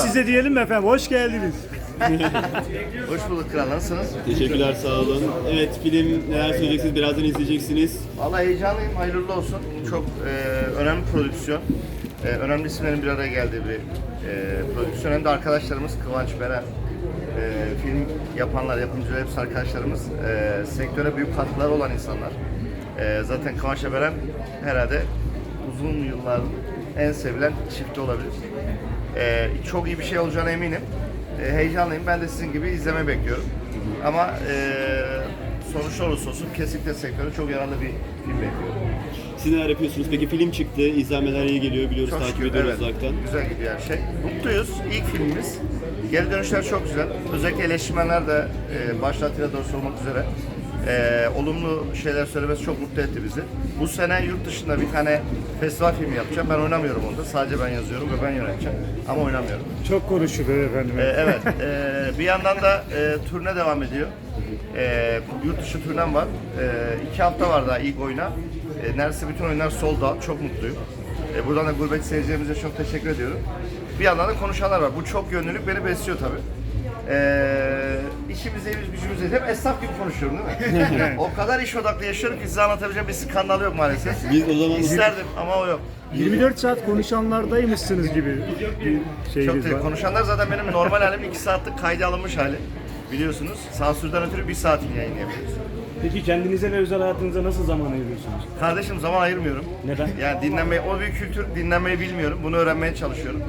size diyelim mi efendim? Hoş geldiniz. Hoş bulduk kral, nasılsınız? Teşekkürler sağ olun. Evet film neler söyleyeceksiniz birazdan izleyeceksiniz. Vallahi heyecanlıyım, hayırlı olsun. Çok e, önemli prodüksiyon. E, önemli isimlerin bir araya geldiği bir e, prodüksiyon. Hem de arkadaşlarımız Kıvanç Beren, e, film yapanlar, yapımcılar hepsi arkadaşlarımız. E, sektöre büyük katkıları olan insanlar. E, zaten Kıvanç Beren herhalde uzun yıllar en sevilen çifti olabilir. E, çok iyi bir şey olacağına eminim. E, heyecanlıyım. Ben de sizin gibi izleme bekliyorum. Ama e, sonuç olursa olsun kesinlikle sektöre çok yararlı bir film bekliyorum. Siz neler yapıyorsunuz? Peki film çıktı. İzlenmeler iyi geliyor biliyoruz. Çok takip şükür, ediyoruz evet. uzaktan. Güzel gidiyor her şey. Mutluyuz. İlk filmimiz. Geri dönüşler çok güzel. Özellikle eleştirmenler de e, başta Atilla Doğrusu olmak üzere e, olumlu şeyler söylemesi çok mutlu etti bizi. Bu sene yurt dışında bir tane festival filmi yapacağım. Ben oynamıyorum onda. Sadece ben yazıyorum ve ben yöneteceğim. Ama oynamıyorum. Çok konuşuluyor efendim. E, evet. e, bir yandan da e, turne devam ediyor. E, yurt dışı turnem var. E, iki hafta var daha ilk oyuna. E, neredeyse bütün oyunlar sold out. Çok mutluyum. E, buradan da gurbet seyircilerimize çok teşekkür ediyorum. Bir yandan da konuşanlar var. Bu çok yönlülük beni besliyor tabii. Ee, işimize, gücümüze hep esnaf gibi konuşuyorum değil mi? o kadar iş odaklı yaşıyorum ki size anlatabileceğim bir skandal yok maalesef. Biz o zaman İsterdim ama o yok. 24 saat konuşanlardaymışsınız gibi bir Çok şeyiniz değil. var. Konuşanlar zaten benim normal halim 2 saatlik kayda alınmış hali. Biliyorsunuz. Sansürden ötürü 1 saatini yayınlayabiliyoruz. Peki kendinize ve özel hayatınıza nasıl zaman ayırıyorsunuz? Kardeşim zaman ayırmıyorum. Neden? Yani dinlenmeyi, o bir kültür dinlenmeyi bilmiyorum. Bunu öğrenmeye çalışıyorum.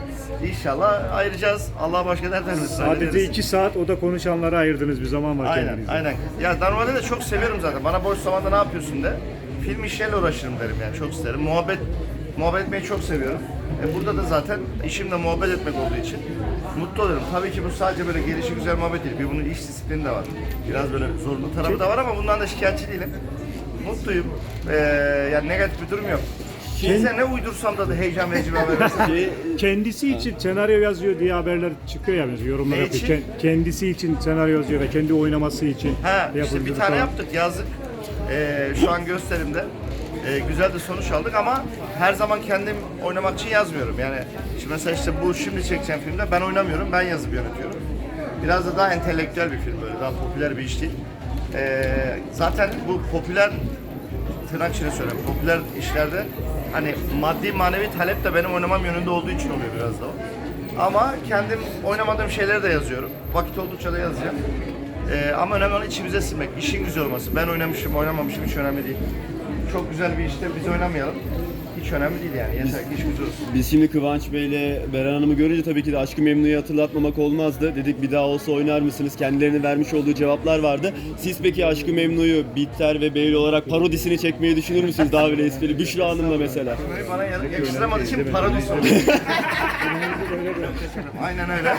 İnşallah ayıracağız. Allah başka dertlerimiz. Sadece 2 saat o da konuşanlara ayırdığınız bir zaman var Aynen, kendinize. aynen. Ya normalde de çok seviyorum zaten. Bana boş zamanda ne yapıyorsun de. Film işlerle uğraşırım derim yani çok isterim. Muhabbet muhabbet etmeyi çok seviyorum. E burada da zaten işim de muhabbet etmek olduğu için mutlu oluyorum. Tabii ki bu sadece böyle gelişi güzel muhabbet değil. Bir bunun iş disiplini de var. Biraz böyle zorlu tarafı da var ama bundan da şikayetçi değilim. Mutluyum. Ee, yani negatif bir durum yok. Size ne uydursam da, da heyecan verici bir haber versin. Kendisi için senaryo yazıyor diye haberler çıkıyor ya mesela yorumlar Ne yapıyor. için? Ken- Kendisi için senaryo yazıyor ve kendi oynaması için. Ha, işte bir tane falan. yaptık, yazdık. Ee, şu an gösterimde. Ee, güzel de sonuç aldık ama her zaman kendim oynamak için yazmıyorum. Yani şimdi mesela işte bu şimdi çekeceğim filmde ben oynamıyorum, ben yazıp yönetiyorum. Biraz da daha entelektüel bir film böyle, daha popüler bir iş değil. Ee, zaten bu popüler tırnak içine söylüyorum. Popüler işlerde hani maddi manevi talep de benim oynamam yönünde olduğu için oluyor biraz da o. Ama kendim oynamadığım şeyleri de yazıyorum. Vakit oldukça da yazacağım. Ee, ama önemli olan içimize sinmek, işin güzel olması. Ben oynamışım, oynamamışım hiç önemli değil. Çok güzel bir işte biz oynamayalım. Hiç önemli değil yani. Yeter ki iş güzel olsun. biz şimdi Kıvanç Bey ile Beren Hanım'ı görünce tabii ki de Aşkı Memnu'yu hatırlatmamak olmazdı. Dedik bir daha olsa oynar mısınız? Kendilerinin vermiş olduğu cevaplar vardı. Siz peki Aşkı Memnu'yu Bitter ve Beylül olarak parodisini çekmeyi düşünür müsünüz? Daha böyle esprili. Büşra Hanım'la mesela. Böyle bana ya- yakıştıramadığı için parodisi oluyor. Aynen öyle.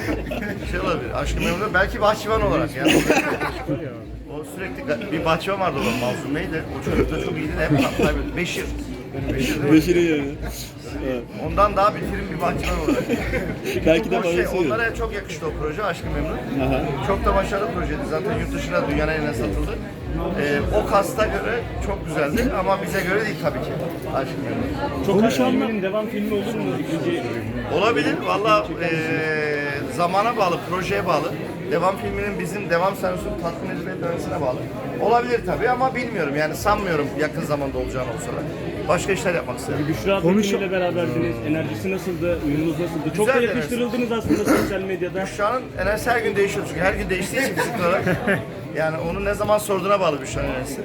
Şey olabilir. Aşkı Memnu belki bahçıvan olarak yani. o sürekli bir bahçıvan vardı olan Mazlum neydi? O çocuk da çok iyiydi de hep kaybetti. Beşir. Beşir değil mi? Beşir'in. Ondan daha bitirin bir bahçıvan olarak. Belki de şey, olur. onlara çok yakıştı o proje Aşkı Memnu. Aha. Çok da başarılı projeydi. Zaten yurt dışına dünyanın eline satıldı. Ee, o kasta göre çok güzeldi ama bize göre değil tabii ki. Aşkı Memnu. Çok filminin devam filmi olur mu? İkinci Olabilir. Valla eee, zamana bağlı, projeye bağlı. Devam filminin bizim devam senaryosunu tatmin edip etmemesine bağlı. Olabilir tabii ama bilmiyorum. Yani sanmıyorum yakın zamanda olacağını olsa da. Başka işler yapmak isterim. Büşra Konuş- Tekin ile beraberdiniz. Enerjisi nasıldı? Uyumunuz nasıldı? Çok da Güzel yakıştırıldınız aslında sosyal medyada. Şu an enerjisi her gün değişiyor çünkü her gün değiştiği için fizik olarak. Yani onu ne zaman sorduğuna bağlı bir an enerjisi.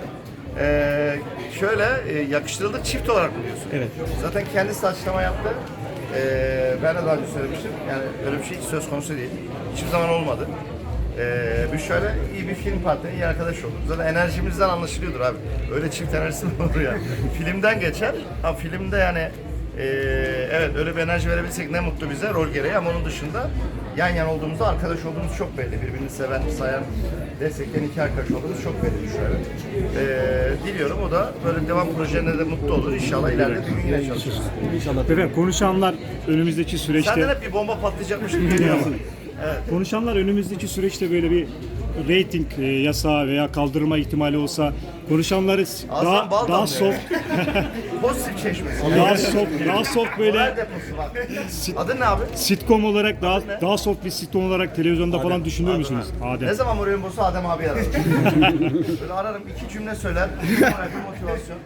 Ee, şöyle e, yakıştırıldık çift olarak mı diyorsun? Evet. Zaten kendisi açıklama yaptı. Ee, ben de daha önce söylemiştim. Yani öyle bir şey hiç söz konusu değil. Hiçbir zaman olmadı. Ee, bir şöyle iyi bir film partneri, iyi arkadaş olduk. Zaten enerjimizden anlaşılıyordur abi. Öyle çift enerjisi mi olur ya? Filmden geçer. Ha filmde yani ee, evet öyle bir enerji verebilsek ne mutlu bize rol gereği ama onun dışında yan yana olduğumuzda arkadaş olduğumuz çok belli. Birbirini seven, sayan, destekleyen iki arkadaş olduğumuz çok belli şöyle. Ee, diliyorum o da böyle devam projelerinde de mutlu olur. İnşallah ileride bir gün yine çalışırız. Efendim konuşanlar önümüzdeki süreçte Senden hep bir bomba patlayacakmış gibi geliyor ama. konuşanlar önümüzdeki süreçte böyle bir rating e, yasağı veya kaldırma ihtimali olsa konuşanları Ağzından daha bal daha damlıyor. soft Pozitif çeşmesi. Daha soft, daha soft böyle deposu bak. Adın ne abi? sitcom olarak daha daha soft bir sitcom olarak televizyonda falan düşünüyor musunuz? Adem. Ne zaman moralin bozsa Adem abi ararım. Böyle ararım iki cümle söyler. Bir moral, bir motivasyon.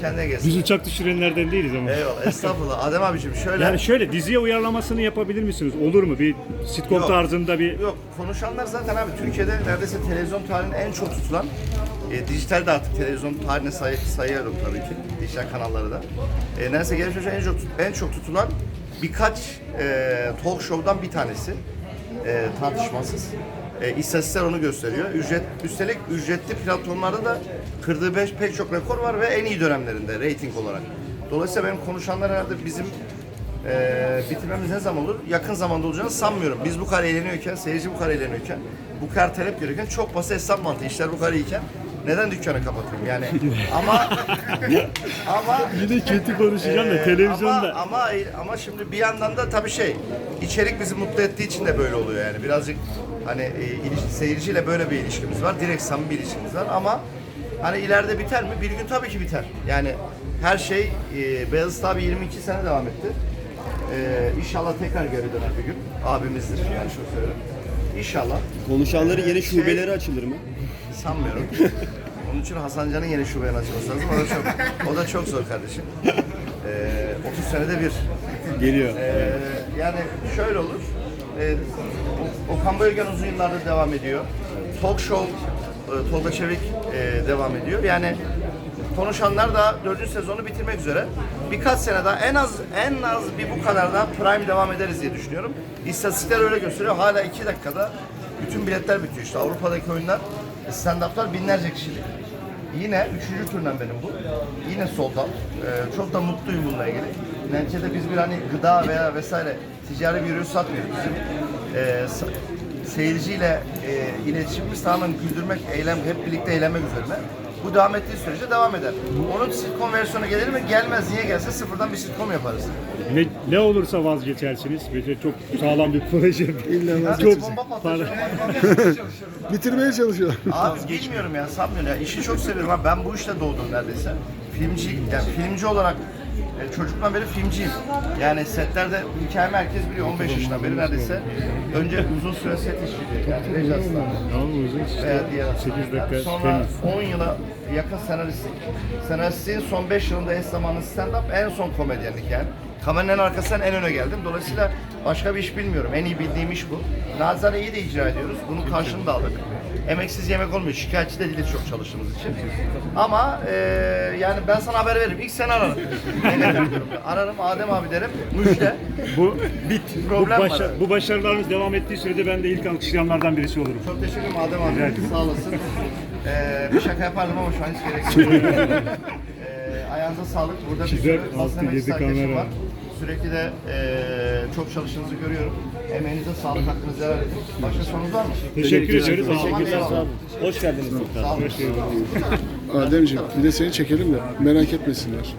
Kendine gelsin. Biz uçak düşürenlerden değiliz ama. Eyvallah estağfurullah. Adem abicim şöyle. Yani şöyle diziye uyarlamasını yapabilir misiniz? Olur mu? Bir sitcom Yok. tarzında bir Yok konuşanlar zaten abi Türkiye'de neredeyse televizyon tarihinin en çok tutulan e, dijital de artık televizyon tarihine say sayıyorum tabii ki dijital kanalları da. E, neredeyse gelmiş en çok en çok tutulan birkaç e, talk show'dan bir tanesi e, tartışmasız. E, istatistikler onu gösteriyor. Ücret, üstelik ücretli platformlarda da kırdığı beş, pek çok rekor var ve en iyi dönemlerinde rating olarak. Dolayısıyla benim konuşanlar herhalde bizim ee, bitirmemiz ne zaman olur? Yakın zamanda olacağını sanmıyorum. Biz bu kadar eğleniyorken, seyirci bu kadar eğleniyorken, bu kadar talep görüyorken çok basit hesap mantığı. İşler bu kadar iyiyken neden dükkanı kapatayım? Yani ama ama Yine kötü konuşacağım da ee, televizyonda. Ama, ama ama şimdi bir yandan da tabii şey içerik bizi mutlu ettiği için de böyle oluyor yani birazcık hani e, iliş- seyirciyle böyle bir ilişkimiz var. Direkt samimi bir ilişkimiz var ama hani ileride biter mi? Bir gün tabii ki biter. Yani her şey e, Beyazıt abi 22 sene devam etti. E, inşallah tekrar geri döner bir gün. Abimizdir yani şunu söylüyorum. İnşallah. Konuşanların yeni Şey- şubeleri açılır mı? Sanmıyorum. Onun için Hasan Can'ın yeni şubenin açılması lazım. O da çok, o da çok zor kardeşim. Ee, 30 senede bir. Geliyor. Ee, yani şöyle olur. O- Okan Bayülgen uzun yıllardır devam ediyor. Talk show e, Tolga Çevik e, devam ediyor. Yani konuşanlar da dördüncü sezonu bitirmek üzere. Birkaç sene daha en az en az bir bu kadar daha prime devam ederiz diye düşünüyorum. İstatistikler öyle gösteriyor. Hala iki dakikada bütün biletler bitiyor. İşte Avrupa'daki oyunlar stand-up'lar binlerce kişilik. Yine üçüncü turnem benim bu. Yine sold out. Ee, çok da mutluyum bununla ilgili. Neticede biz bir hani gıda veya vesaire ticari bir ürün satmıyoruz. Bizim e, sa- seyirciyle e, iletişimimiz tamamen güldürmek, eylem, hep birlikte eğlenmek üzerine. Bu devam ettiği sürece devam eder. Onun sitcom versiyonu gelir mi? Gelmez. Niye gelse sıfırdan bir sitcom yaparız. Ne, ne olursa vazgeçersiniz. Böyle çok sağlam bir proje. Ya, çok bomba para. patlatıyor. Bitirmeye çalışıyor. Abi bilmiyorum ya sanmıyorum ya. İşi çok seviyorum abi. Ben bu işte doğdum neredeyse. Filmci, yani filmci olarak e, çocuktan beri filmciyim. Yani setlerde hikayemi herkes biliyor 15 yaşından beri neredeyse. Önce uzun süre set işçiydi. Yani işte. veya diğer 8 dakika Sonra temiz. 10 yıla yakın senaristlik. Senaristliğin son 5 yılında eş zamanlı stand-up, en son komedyenlik yani. Kameranın arkasından en öne geldim. Dolayısıyla başka bir iş bilmiyorum. En iyi bildiğim iş bu. Nazane iyi de icra ediyoruz. Bunun karşılığını da aldık. Emeksiz yemek olmuyor. Şikayetçi de değiliz çok çalıştığımız için. Ama eee, yani ben sana haber veririm. İlk sen ararım. Ararım Adem abi derim. Müjde. Bu bit. Bu, Problem var başa- abi. bu başarılarınız devam ettiği sürede ben de ilk alkışlayanlardan birisi olurum. Çok teşekkür ederim Adem Rica abi. ederim. Sağ olasın. Ee, bir şaka yapardım ama şu an hiç gerek yok. ee, ayağınıza sağlık. Burada bir Güzel, sürü basın emekçisi arkadaşım kamera. var. Sürekli de ee, çok çalıştığınızı görüyorum. Emeğinize sağlık, hakkınızı helal edin. Başka sorunuz var mı? Teşekkür ediyoruz. Teşekkürler. Sağ olun. Hoş geldiniz. Sağ olun. Ademciğim bir de seni çekelim de merak etmesinler.